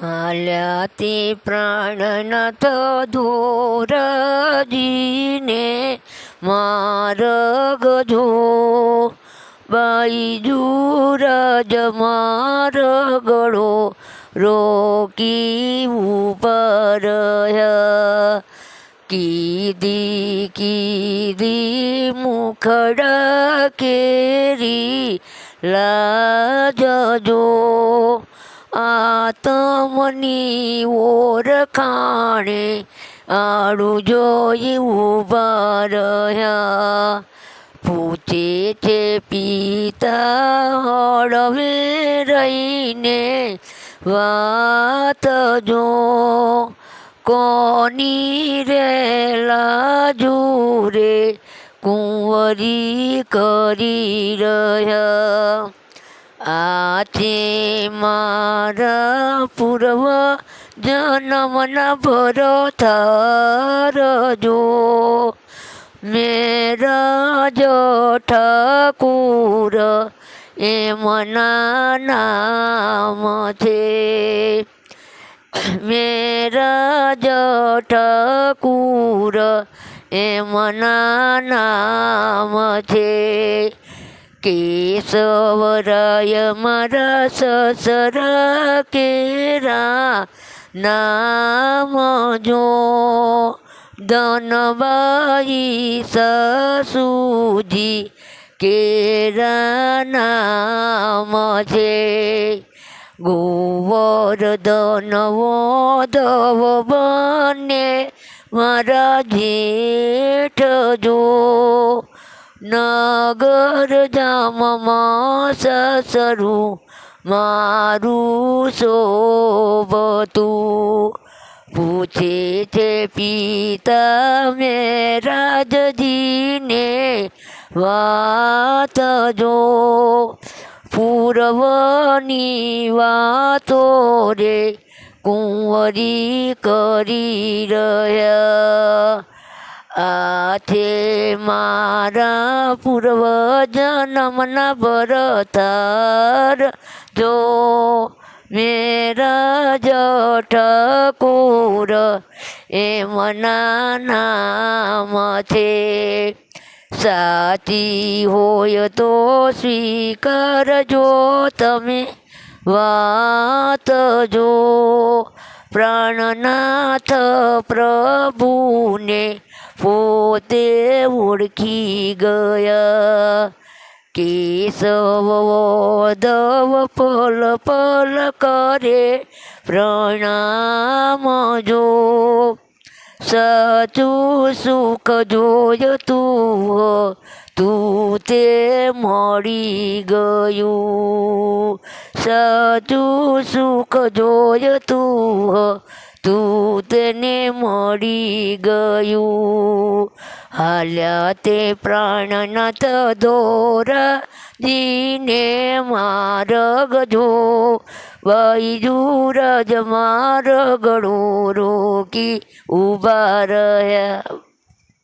હાલ્યા તે પ્રાણનાથ ધોરજીને માર્ગ જો બાઈજુરજ માર્ગળો રોકી ઉપર કીધી કીધી મુખડ કેરી લાજજો. આતમની ઓરખાણે આડું જોઈ ઊભા રહ્યા. પૂછે છે પિતા હળવે રહીને વાત જો કોની રે લાજુ રે કુંવરી કરી રહ્યા. આ છે મારા પૂર્વ જન્મના ભરત જો. મેરા જો ઠાકુર એ મના નામ છે. મેરા જો ઠાકુર એ મના નામ છે. કેશવરાય મારા સસરા કેરા નામ જો ધનબાઈ સસુજી કેરા નામ છે ગોવર્ધન વોધવ બને મારા જેઠ જો નગર જામમાં સસરું મારું શોભતું. પૂછે છે પિતા મેરાજજીને વાત જો. પૂર્વની વાતો રે કુંવરી કરી રહ્યા. આ છે મારા પૂર્વ જન્મના ભરતાર જો મેરા જઠકુર એ મના નામ છે સાચી હોય તો સ્વીકારજો તમે વાત જો પ્રાણનાથ પ્રભુને પોતે ઓળખી ગયા. કેશવ દવ પલ પલ કરે પ્રણામ જો. સાચું સુખ જોય તું તે મળી ગયું. સાચું સુખ જોય તું તેને મળી ગયું. હાલ્યા તે પ્રાણનાથ દોરા દીને મારગ જો. વૈજુરજ મારગણું રોકી ઊભા રહ્યા.